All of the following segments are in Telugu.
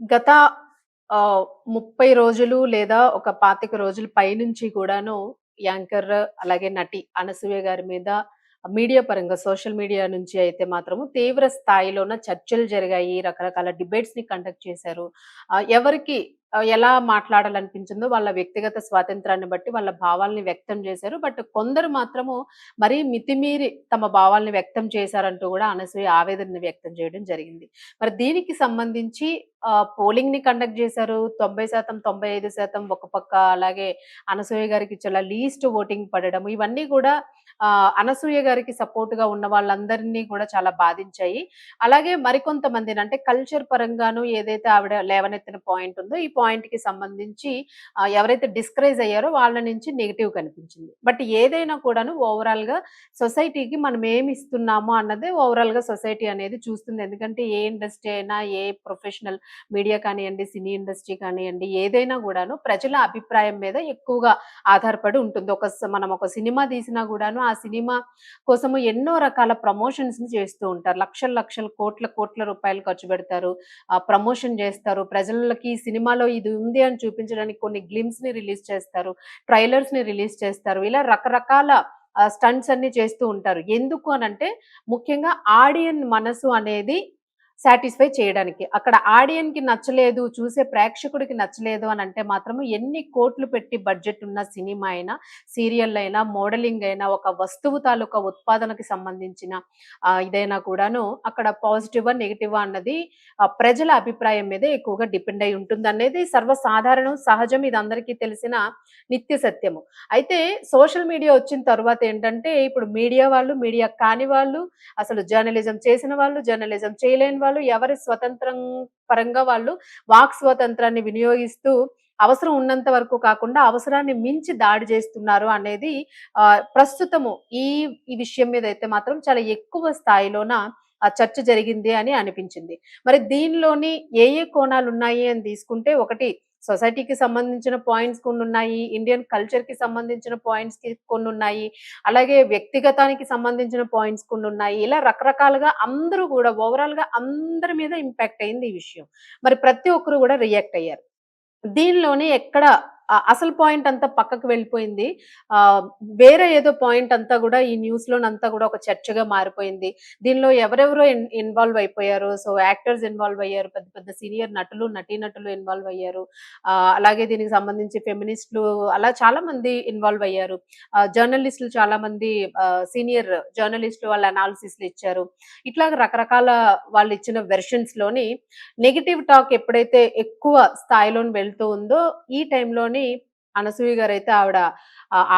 గత ముప్పై రోజులు లేదా ఒక 25 రోజుల పైనుంచి కూడాను యాంకర్ అలాగే నటి అనసూయ గారి మీద మీడియా పరంగా సోషల్ మీడియా నుంచి అయితే మాత్రము తీవ్ర స్థాయిలోన చర్చలు జరిగాయి. రకరకాల డిబేట్స్ని కండక్ట్ చేశారు. ఎవరికి ఎలా మాట్లాడాలనిపించిందో వాళ్ళ వ్యక్తిగత స్వాతంత్రాన్ని బట్టి వాళ్ళ భావాల్ని వ్యక్తం చేశారు. బట్ కొందరు మాత్రము మరీ మితిమీరి తమ భావాల్ని వ్యక్తం చేశారంటూ కూడా అనసూయ ఆవేదనని వ్యక్తం చేయడం జరిగింది. మరి దీనికి సంబంధించి పోలింగ్ని కండక్ట్ చేశారు. 90% 95% ఒక పక్క అలాగే అనసూయ గారికి చాలా లీస్ట్ ఓటింగ్ పడడం ఇవన్నీ కూడా అనసూయ గారికి సపోర్ట్‌గా ఉన్న వాళ్ళందరినీ కూడా చాలా బాధించాయి. అలాగే మరికొంతమందిని అంటే కల్చర్ పరంగాను ఏదైతే ఆవిడ లేవనెత్తిన పాయింట్ ఉందో ఈ పాయింట్కి సంబంధించి ఎవరైతే డిస్కరేజ్ అయ్యారో వాళ్ళ నుంచి నెగిటివ్ కనిపించింది. బట్ ఏదైనా కూడాను ఓవరాల్‌గా సొసైటీకి మనం ఏమి ఇస్తున్నాము అన్నదే ఓవరాల్గా సొసైటీ అనేది చూస్తుంది. ఎందుకంటే ఏ ఇండస్ట్రీ అయినా ఏ ప్రొఫెషనల్ మీడియా కానివ్వండి సినీ ఇండస్ట్రీ కానివ్వండి ఏదైనా కూడాను ప్రజల అభిప్రాయం మీద ఎక్కువగా ఆధారపడి ఉంటుంది. ఒక మనం ఒక సినిమా తీసినా కూడాను ఆ సినిమా కోసము ఎన్నో రకాల ప్రమోషన్స్‌ని చేస్తూ ఉంటారు. లక్షల లక్షల కోట్ల కోట్ల రూపాయలు ఖర్చు పెడతారు. ఆ ప్రమోషన్ చేస్తారు. ప్రజలకి సినిమాలో ఇది ఉంది అని చూపించడానికి కొన్ని గ్లిమ్స్ని రిలీజ్ చేస్తారు. ట్రైలర్స్‌ని రిలీజ్ చేస్తారు. ఇలా రకరకాల స్టంట్స్ అన్ని చేస్తూ ఉంటారు. ఎందుకు అనంటే ముఖ్యంగా ఆడియన్ మనసు అనేది సాటిస్ఫై చేయడానికి. అక్కడ ఆడియన్‌కి నచ్చలేదు, చూసే ప్రేక్షకుడికి నచ్చలేదు అని అంటే మాత్రం ఎన్ని కోట్లు పెట్టి బడ్జెట్ ఉన్న సినిమా అయినా, సీరియల్ అయినా, మోడలింగ్ అయినా, ఒక వస్తువు తాలూకా ఉత్పాదనకి సంబంధించిన ఇదైనా కూడాను అక్కడ పాజిటివా, నెగెటివా అన్నది ప్రజల అభిప్రాయం మీదే ఎక్కువగా డిపెండ్ అయి ఉంటుంది అనేది సర్వసాధారణం, సహజం ఇది అందరికీ తెలిసిన నిత్య సత్యము. అయితే సోషల్ మీడియా వచ్చిన తర్వాత ఏంటంటే ఇప్పుడు మీడియా వాళ్ళు, మీడియా కాని వాళ్ళు, అసలు జర్నలిజం చేసిన వాళ్ళు, జర్నలిజం చేయలేని వాళ్ళు ఎవరి స్వతంత్రం పరంగా వాళ్ళు వాక్ స్వాతంత్రాన్ని వినియోగిస్తూ అవసరం ఉన్నంత వరకు కాకుండా అవసరాన్ని మించి దాడి చేస్తున్నారు అనేది ప్రస్తుతము ఈ ఈ విషయం మీద అయితే మాత్రం చాలా ఎక్కువ స్థాయిలోన ఆ చర్చ జరిగింది అని అనిపించింది. మరి దీనిలోని ఏ ఏ కోణాలు ఉన్నాయి అని తీసుకుంటే ఒకటి సొసైటీకి సంబంధించిన పాయింట్స్ కొన్ని ఉన్నాయి ఇండియన్ కల్చర్‌కి సంబంధించిన పాయింట్స్‌కి కొన్నున్నాయి. అలాగే వ్యక్తిగతానికి సంబంధించిన పాయింట్స్ కొన్ని ఉన్నాయి ఇలా రకరకాలుగా అందరూ కూడా ఓవరాల్‌గా అందరి మీద ఇంపాక్ట్ అయింది ఈ విషయం. మరి ప్రతి ఒక్కరు కూడా రియాక్ట్ అయ్యారు. దీనిలోనే ఎక్కడ అసలు పాయింట్ అంతా పక్కకు వెళ్ళిపోయింది. వేరే ఏదో పాయింట్ అంతా కూడా ఈ న్యూస్‌లోనంతా కూడా ఒక చర్చగా మారిపోయింది. దీనిలో ఎవరెవరో ఇన్వాల్వ్ అయిపోయారు. సో, యాక్టర్స్ ఇన్వాల్వ్ అయ్యారు. పెద్ద పెద్ద సీనియర్ నటులు, నటీనటులు ఇన్వాల్వ్ అయ్యారు. అలాగే దీనికి సంబంధించి ఫెమినిస్ట్‌లు అలా చాలా మంది ఇన్వాల్వ్ అయ్యారు. జర్నలిస్టులు చాలా మంది సీనియర్ జర్నలిస్టులు వాళ్ళ అనాలిసిస్‌లు ఇచ్చారు. ఇట్లా రకరకాల వాళ్ళు ఇచ్చిన వెర్షన్స్‌లోని నెగిటివ్ టాక్ ఎప్పుడైతే ఎక్కువ స్థాయిలోని వెళ్తూ ఉందో ఈ టైంలోని అనసూయ గారైతే ఆవిడ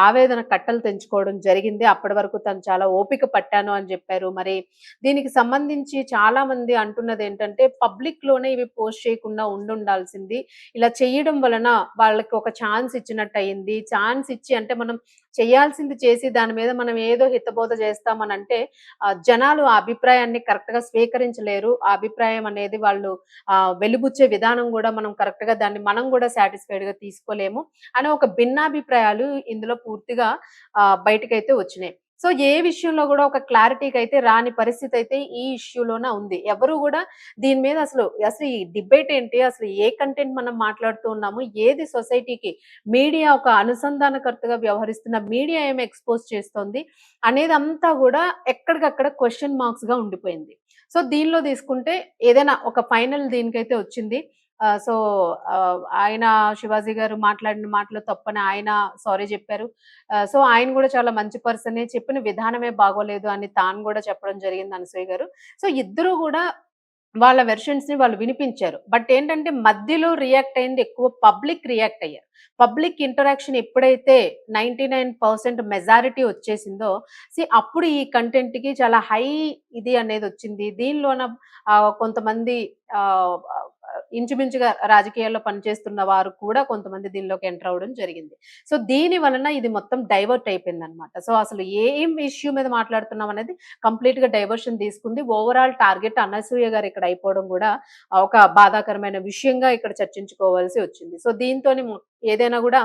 ఆవేదన కట్టలు తెంచుకోవడం జరిగింది. అప్పటి వరకు తను చాలా ఓపిక పట్టాను అని చెప్పారు మరి దీనికి సంబంధించి చాలా మంది అంటున్నది ఏంటంటే పబ్లిక్లోనే ఇవి పోస్ట్ చేయకుండా ఉండుండాల్సింది. ఇలా చేయడం వలన వాళ్ళకి ఒక ఛాన్స్ ఇచ్చినట్టు అయింది ఛాన్స్ ఇచ్చి అంటే మనం చేయాల్సింది చేసి దాని మీద మనం ఏదో హితబోధ చేస్తామనంటే అంటే జనాలు ఆ అభిప్రాయాన్ని కరెక్ట్‌గా స్వీకరించలేరు. ఆ అభిప్రాయం అనేది వాళ్ళు ఆహ్, విధానం కూడా మనం కరెక్ట్‌గా దాన్ని మనం గూడా సాటిస్ఫైడ్‌గా తీసుకోలేము అనే ఒక భిన్నాభిప్రాయాలు ఇందులో పూర్తిగా బయటకైతే వచ్చినాయి. సో, ఏ విషయంలో కూడా ఒక క్లారిటీకైతే రాని పరిస్థితి అయితే ఈ ఇష్యూలోన ఉంది. ఎవరు కూడా దీని మీద అసలు, అసలు ఈ డిబేట్ ఏంటి? అసలు ఏ కంటెంట్ మనం మాట్లాడుతూ ఉన్నాము? ఏది సొసైటీకి మీడియా ఒక అనుసంధానకర్తగా వ్యవహరిస్తున్న మీడియా ఏమి ఎక్స్‌పోజ్ చేస్తోంది? అంతా కూడా ఎక్కడికక్కడ క్వెషన్ మార్క్స్‌గా ఉండిపోయింది. సో, దీనిలో తీసుకుంటే ఏదైనా ఒక ఫైనల్ దీనికైతే వచ్చింది. సో, ఆయన శివాజీ గారు మాట్లాడిన మాటలు తప్పని ఆయన సారీ చెప్పారు సో, ఆయన కూడా చాలా మంచి పర్సనే. చెప్పిన విధానమే బాగోలేదు అని తాను కూడా చెప్పడం జరిగింది అనసూయ గారు. సో, ఇద్దరు కూడా వాళ్ళ వెర్షన్స్ని వాళ్ళు వినిపించారు. బట్ ఏంటంటే మధ్యలో రియాక్ట్ అయింది ఎక్కువ పబ్లిక్ రియాక్ట్ అయ్యారు. పబ్లిక్ ఇంటరాక్షన్ ఎప్పుడైతే 99% మెజారిటీ వచ్చేసిందో సి అప్పుడు ఈ కంటెంట్‌కి చాలా హై ఇది అనేది వచ్చింది దీనిలోన కొంతమంది ఇంచుమించుగా రాజకీయాల్లో పనిచేస్తున్న వారు కూడా కొంతమంది దీనిలోకి ఎంటర్ అవ్వడం జరిగింది. సో, దీని వలన ఇది మొత్తం డైవర్ట్ అయిపోయింది అనమాట సో, అసలు ఏం ఇష్యూ మీద మాట్లాడుతున్నాం అనేది కంప్లీట్గా డైవర్షన్ తీసుకుంది. ఓవరాల్ టార్గెట్ అనసూయ గారు ఇక్కడ అయిపోవడం కూడా ఒక బాధాకరమైన విషయంగా ఇక్కడ చర్చించుకోవాల్సి వచ్చింది. సో, దీంతోని ఏదైనా కూడా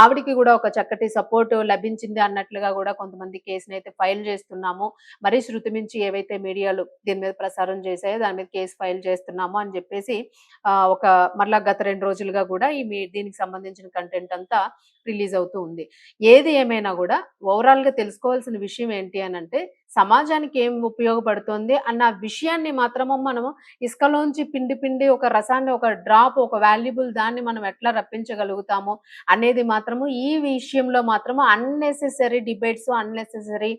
ఆవిడికి కూడా ఒక చక్కటి సపోర్ట్ లభించింది అన్నట్లుగా కూడా కొంతమంది కేసుని అయితే ఫైల్ చేస్తున్నాము. మరీ శృతి మించి ఏవైతే మీడియాలు దీని మీద ప్రసారం చేశాయో దాని మీద కేసు ఫైల్ చేస్తున్నాము అని చెప్పేసి ఒక మరలా గత రెండు రోజులుగా కూడా ఈ మీ దీనికి సంబంధించిన కంటెంట్ అంతా రిలీజ్ అవుతూ ఉంది. ఏది ఏమైనా కూడా ఓవరాల్గా తెలుసుకోవాల్సిన విషయం ఏంటి అని అంటే సమాజానికి ఏం ఉపయోగపడుతుంది అన్న విషయాన్ని మాత్రము మనము ఇసుకలోంచి పిండి పిండి ఒక రసాన్ని ఒక డ్రాప్ ఒక వాల్యుబుల్ దాన్ని మనం ఎట్లా రప్పించగలుగుతాము అనేది మాత్రము ఈ విషయంలో మాత్రము unnecessary debates unnecessary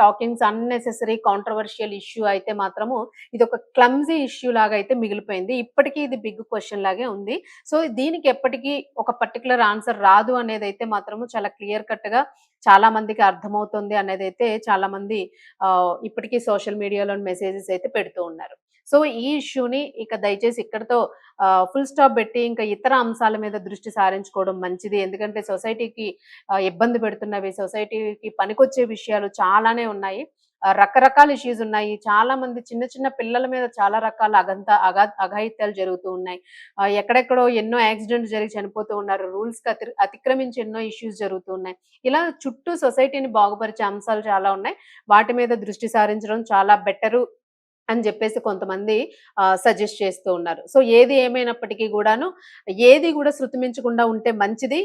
talkings unnecessary controversial issue అయితే మాత్రము ఇది ఒక క్లమ్జీ ఇష్యూ లాగా అయితే మిగిలిపోయింది. ఇప్పటికీ ఇది బిగ్ క్వశ్చన్ లాగే ఉంది. సో దీనికి ఎప్పటికీ ఒక పర్టికులర్ ఆన్సర్ రాదు అనేది అయితే మాత్రము చాలా క్లియర్ కట్గా చాలా మందికి అర్థమవుతుంది అనేది అయితే చాలా మంది ఆ, ఇప్పటికీ సోషల్ మీడియాలో మెసేజెస్ అయితే పెడుతూ ఉన్నారు. సో ఈ ఇష్యూని ఇక దయచేసి ఇక్కడతో ఫుల్ స్టాప్ పెట్టి ఇంకా ఇతర అంశాల మీద దృష్టి సారించుకోవడం మంచిది. ఎందుకంటే సొసైటీకి ఇబ్బంది పెడుతున్నవి సొసైటీకి పనికొచ్చే విషయాలు చాలానే ఉన్నాయి. రకరకాల ఇష్యూస్ ఉన్నాయి. చాలా మంది చిన్న చిన్న పిల్లల మీద చాలా రకాల అగంత అగా అఘాయిత్యాలు జరుగుతూ ఉన్నాయి. ఎక్కడెక్కడో ఎన్నో యాక్సిడెంట్స్ జరిగి చనిపోతూ ఉన్నారు. రూల్స్కి అతిక్రమించి ఎన్నో ఇష్యూస్ జరుగుతూ ఉన్నాయి. ఇలా చుట్టూ సొసైటీని బాగుపరిచే అంశాలు చాలా ఉన్నాయి. వాటి మీద దృష్టి సారించడం చాలా బెటరు అని చెప్పేసి కొంతమంది సజెస్ట్ చేస్తూ ఉన్నారు. సో ఏది ఏమైనప్పటికీ కూడాను ఏది కూడా శృతిమించకుండా ఉంటే మంచిది.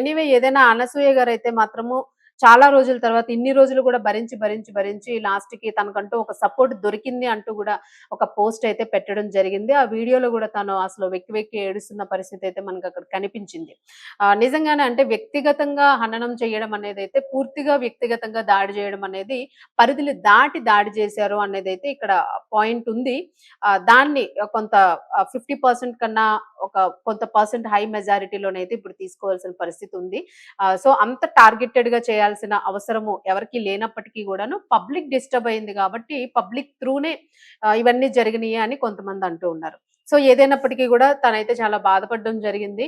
ఎనీవే ఏదైనా అనసూయ గారు అయితే మాత్రము చాలా రోజుల తర్వాత ఇన్ని రోజులు కూడా భరించి భరించి భరించి లాస్ట్కి తనకంటూ ఒక సపోర్ట్ దొరికింది అంటూ కూడా ఒక పోస్ట్ అయితే పెట్టడం జరిగింది. ఆ వీడియోలో కూడా తను అసలు వెక్కి వెక్కి ఏడుస్తున్న పరిస్థితి అయితే మనకు అక్కడ కనిపించింది. ఆ, నిజంగానే అంటే వ్యక్తిగతంగా హననం చేయడం అనేది అయితే పూర్తిగా వ్యక్తిగతంగా దాడి చేయడం అనేది పరిధిని దాటి దాడి చేశారు అనేది అయితే ఇక్కడ పాయింట్ ఉంది. ఆ, దాన్ని కొంత ఫిఫ్టీ పర్సెంట్ కన్నా ఒక కొంత పర్సెంట్ హై మెజారిటీలోనైతే ఇప్పుడు తీసుకోవాల్సిన పరిస్థితి ఉంది. ఆ, సో అంత టార్గెటెడ్గా చేయాల్సిన అవసరము ఎవరికి లేనప్పటికీ కూడాను పబ్లిక్ డిస్టర్బ్ అయింది కాబట్టి పబ్లిక్ త్రూనే ఇవన్నీ జరిగినాయి అని కొంతమంది అంటూ ఉన్నారు. సో ఏదైనప్పటికీ కూడా తనైతే చాలా బాధపడడం జరిగింది.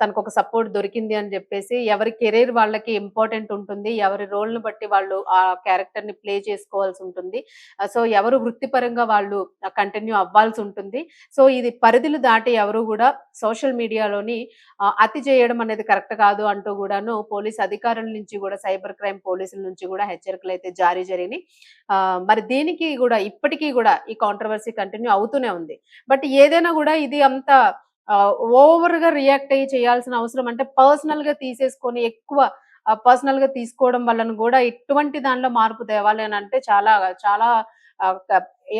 తనకు ఒక సపోర్ట్ దొరికింది అని చెప్పేసి ఎవరి కెరీర్ వాళ్ళకి ఇంపార్టెంట్ ఉంటుంది. ఎవరి రోల్ను బట్టి వాళ్ళు ఆ క్యారెక్టర్ని ప్లే చేసుకోవాల్సి ఉంటుంది. సో ఎవరు వృత్తిపరంగా వాళ్ళు కంటిన్యూ అవ్వాల్సి ఉంటుంది. సో ఇది పరిధులు దాటి ఎవరు కూడా సోషల్ మీడియాలోని అతి చేయడం అనేది కరెక్ట్ కాదు అంటూ కూడాను పోలీస్ అధికారుల నుంచి కూడా సైబర్ క్రైమ్ పోలీసుల నుంచి కూడా హెచ్చరికలు అయితే జారీ జరిగినాయి. మరి దీనికి కూడా ఇప్పటికీ కూడా ఈ కాంట్రవర్సీ కంటిన్యూ అవుతూనే ఉంది. బట్ ఏదైనా కూడా ఇది అంత ఓవర్గా రియాక్ట్ అయ్యి చేయాల్సిన అవసరం అంటే పర్సనల్గా తీసేసుకొని ఎక్కువ పర్సనల్గా తీసుకోవడం వలన కూడా ఇటువంటి దానిలో మార్పు తేవాలి అని అంటే చాలా చాలా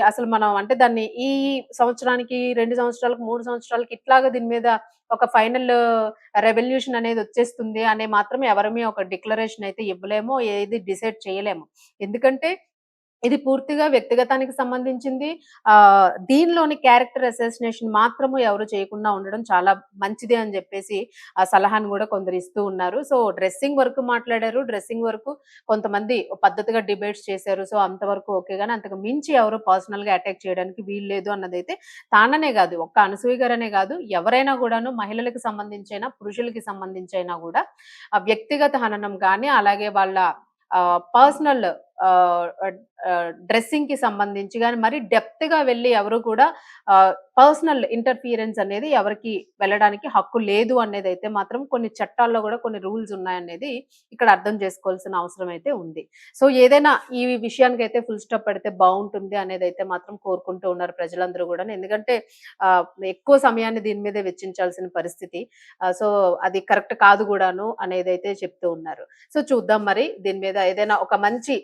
అసలు మనం అంటే దాన్ని ఈ సంవత్సరానికి రెండు సంవత్సరాలకు మూడు సంవత్సరాలకి ఇట్లాగా దీని మీద ఒక ఫైనల్ రెవల్యూషన్ అనేది వచ్చేస్తుంది అనే మాత్రం ఎవరమే ఒక డిక్లరేషన్ అయితే ఇవ్వలేము ఏది డిసైడ్ చేయలేము. ఎందుకంటే ఇది పూర్తిగా వ్యక్తిగతానికి సంబంధించింది. ఆ దీనిలోని క్యారెక్టర్ అసోసినేషన్ మాత్రము ఎవరు చేయకుండా ఉండడం చాలా మంచిది అని చెప్పేసి ఆ సలహాను కూడా కొందరు ఇస్తూ ఉన్నారు. సో డ్రెస్సింగ్ వరకు మాట్లాడారు. డ్రెస్సింగ్ వరకు కొంతమంది పద్ధతిగా డిబేట్స్ చేశారు. సో అంతవరకు ఓకే కానీ అంతకు మించి ఎవరు పర్సనల్గా అటాక్ చేయడానికి వీలు లేదు అన్నదైతే తాననే కాదు ఒక్క అనసూయ గారనే కాదు. ఎవరైనా కూడాను మహిళలకు సంబంధించైనా పురుషులకి సంబంధించైనా కూడా ఆ వ్యక్తిగత హననం కానీ అలాగే వాళ్ళ పర్సనల్ డ్రెస్సింగ్కి సంబంధించి కానీ మరి డెప్త్గా వెళ్ళి ఎవరు కూడా పర్సనల్ ఇంటర్ఫియరెన్స్ అనేది ఎవరికి వెళ్ళడానికి హక్కు లేదు అనేది అయితే మాత్రం కొన్ని చట్టాల్లో కూడా కొన్ని రూల్స్ ఉన్నాయనేది ఇక్కడ అర్థం చేసుకోవాల్సిన అవసరం అయితే ఉంది. సో ఏదైనా ఈ విషయానికి అయితే ఫుల్ స్టాప్ పెడితే బాగుంటుంది అనేది అయితే మాత్రం కోరుకుంటూ ఉన్నారు ప్రజలందరూ కూడా ఎందుకంటే ఎక్కువ సమయాన్ని దీని మీదే వెచ్చించాల్సిన పరిస్థితి. సో అది కరెక్ట్ కాదు కూడాను అనేది అయితే చెప్తూ ఉన్నారు. సో చూద్దాం మరి దీని మీద ఏదైనా ఒక మంచి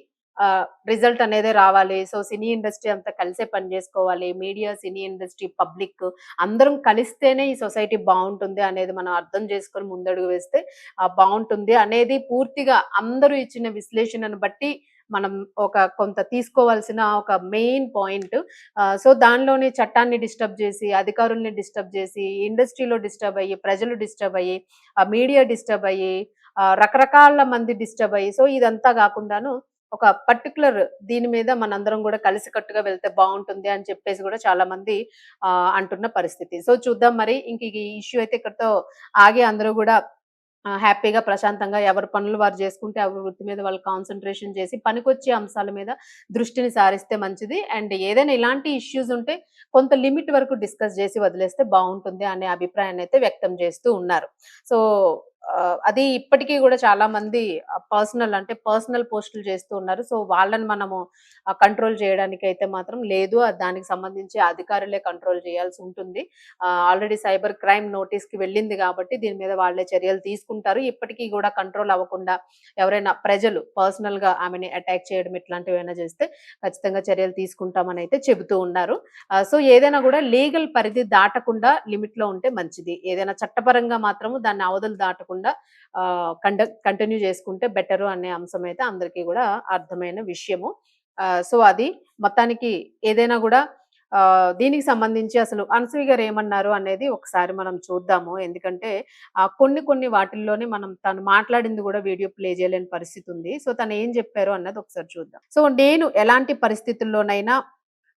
రిజల్ట్ అనేది రావాలి. సో సినీ ఇండస్ట్రీ అంతా కలిసే పని చేసుకోవాలి. మీడియా సినీ ఇండస్ట్రీ పబ్లిక్ అందరం కలిస్తేనే ఈ సొసైటీ బాగుంటుంది అనేది మనం అర్థం చేసుకొని ముందడుగు వేస్తే బాగుంటుంది అనేది పూర్తిగా అందరూ ఇచ్చిన విశ్లేషణను బట్టి మనం ఒక కొంత తీసుకోవాల్సిన ఒక మెయిన్ పాయింట్. సో దానిలోని చట్టాన్ని డిస్టర్బ్ చేసి అధికారుల్ని డిస్టర్బ్ చేసి ఇండస్ట్రీలో డిస్టర్బ్ అయ్యి ప్రజలు డిస్టర్బ్ అయ్యి ఆ మీడియా డిస్టర్బ్ అయ్యి రకరకాల మంది డిస్టర్బ్ అయ్యి సో ఇదంతా కాకుండాను ఒక పర్టికులర్ దీని మీద మనందరం కూడా కలిసికట్టుగా వెళ్తే బాగుంటుంది అని చెప్పేసి కూడా చాలా మంది ఆ, అంటున్న పరిస్థితి సో చూద్దాం మరి ఇంక ఈ ఇష్యూ అయితే ఇక్కడతో ఆగి అందరూ కూడా హ్యాపీగా, ప్రశాంతంగా ఎవరి పనులు వారు చేసుకుంటే ఎవరి వృత్తి మీద వాళ్ళు కాన్సన్ట్రేషన్ చేసి, పనికొచ్చే అంశాల మీద దృష్టిని సారిస్తే మంచిది. అండ్ ఏదైనా ఇలాంటి ఇష్యూస్ ఉంటే, కొంత లిమిట్ వరకు డిస్కస్ చేసి వదిలేస్తే బాగుంటుంది అనే అభిప్రాయాన్ని అయితే వ్యక్తం చేస్తూ ఉన్నారు. సో, అది ఇప్పటికీ కూడా చాలా మంది పర్సనల్ అంటే పర్సనల్ పోస్టులు చేస్తూ ఉన్నారు. సో, వాళ్ళని మనము కంట్రోల్ చేయడానికి అయితే మాత్రం లేదు. దానికి సంబంధించి అధికారులే కంట్రోల్ చేయాల్సి ఉంటుంది. ఆల్రెడీ సైబర్ క్రైమ్ నోటీస్కి వెళ్ళింది కాబట్టి దీని మీద వాళ్ళే చర్యలు తీసుకుంటారు. ఇప్పటికీ కూడా కంట్రోల్ అవ్వకుండా ఎవరైనా ప్రజలు పర్సనల్గా ఆమెని అటాక్ చేయడం ఇట్లాంటివి ఏమైనా చేస్తే ఖచ్చితంగా చర్యలు తీసుకుంటామని అయితే చెబుతూ ఉన్నారు. సో, ఏదైనా కూడా లీగల్ పరిధి దాటకుండా లిమిట్లో ఉంటే మంచిది. ఏదైనా చట్టపరంగా మాత్రము దాన్ని అవధులు దాటకుండా ఆహ్, కంటిన్యూ చేసుకుంటే బెటరు అనే అంశం అయితే అందరికీ కూడా అర్థమైన విషయము. సో, అది మొత్తానికి ఏదైనా కూడా దీనికి సంబంధించి అసలు అనసూయ గారు ఏమన్నారు అనేది ఒకసారి మనం చూద్దాము. ఎందుకంటే కొన్ని కొన్ని వాటిల్లోనే మనం తను మాట్లాడింది కూడా వీడియో ప్లే చేయలేని పరిస్థితి ఉంది సో, తను ఏం చెప్పారు అన్నది ఒకసారి చూద్దాం. సో, నేను ఎలాంటి పరిస్థితుల్లోనైనా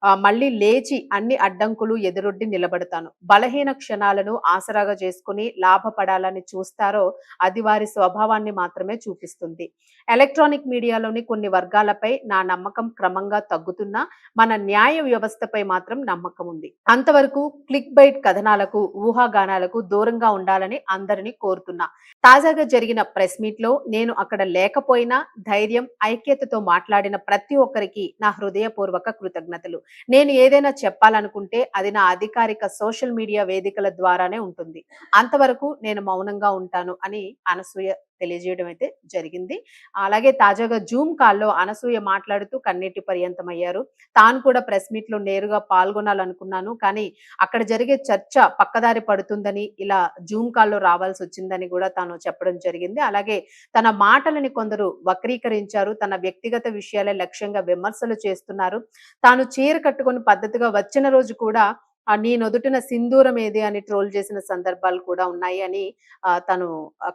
మళ్ళీ లేచి అన్ని అడ్డంకులు ఎదురొడ్డి నిలబడతాను. బలహీన క్షణాలను ఆసరాగా చేసుకొని లాభపడాలని చూస్తారో, అది వారి స్వభావాన్ని మాత్రమే చూపిస్తుంది. ఎలక్ట్రానిక్ మీడియాలోని కొన్ని వర్గాలపై నా నమ్మకం క్రమంగా తగ్గుతున్నా, మన న్యాయ వ్యవస్థపై మాత్రం నమ్మకం ఉంది. అంతవరకు క్లిక్ బైట్ కథనాలకు, ఊహాగానాలకు దూరంగా ఉండాలని అందరిని కోరుతున్నా. తాజాగా జరిగిన ప్రెస్ మీట్‌లో నేను అక్కడ లేకపోయినా ధైర్యం, ఐక్యతతో మాట్లాడిన ప్రతి ఒక్కరికి నా హృదయపూర్వక కృతజ్ఞతలు. నేను ఏదైనా చెప్పాలనుకుంటే అది నా అధికారిక సోషల్ మీడియా వేదికల ద్వారానే ఉంటుంది. అంతవరకు నేను మౌనంగా ఉంటాను అని అనసూయ తెలియజేయడం అయితే జరిగింది. అలాగే తాజాగా జూమ్ కాల్‌లో అనసూయ మాట్లాడుతూ కన్నీటి పర్యంతమయ్యారు. తాను కూడా ప్రెస్ మీట్‌లో నేరుగా పాల్గొనాలనుకున్నాను. కానీ అక్కడ జరిగే చర్చ పక్కదారి పడుతుందని, ఇలా జూమ్ కాల్‌లో రావాల్సి వచ్చిందని కూడా తాను చెప్పడం జరిగింది. అలాగే తన మాటలని కొందరు వక్రీకరించారు. తన వ్యక్తిగత విషయాలే లక్ష్యంగా విమర్శలు చేస్తున్నారు. తాను చీర కట్టుకుని పద్ధతిగా వచ్చిన రోజు కూడా నీ నొదుటిన సింధూరం ఏది అని ట్రోల్ చేసిన సందర్భాలు కూడా ఉన్నాయి అని తను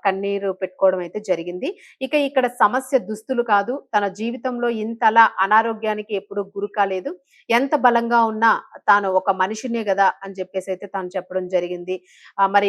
కన్నీరు పెట్టుకోవడం అయితే జరిగింది. ఇక ఇక్కడ సమస్య దుస్తులు కాదు. తన జీవితంలో ఇంతలా అనారోగ్యానికి ఎప్పుడు గురి కాలేదు. ఎంత బలంగా ఉన్నా తాను ఒక మనిషినే కదా అని చెప్పేసి అయితే తాను చెప్పడం జరిగింది. మరి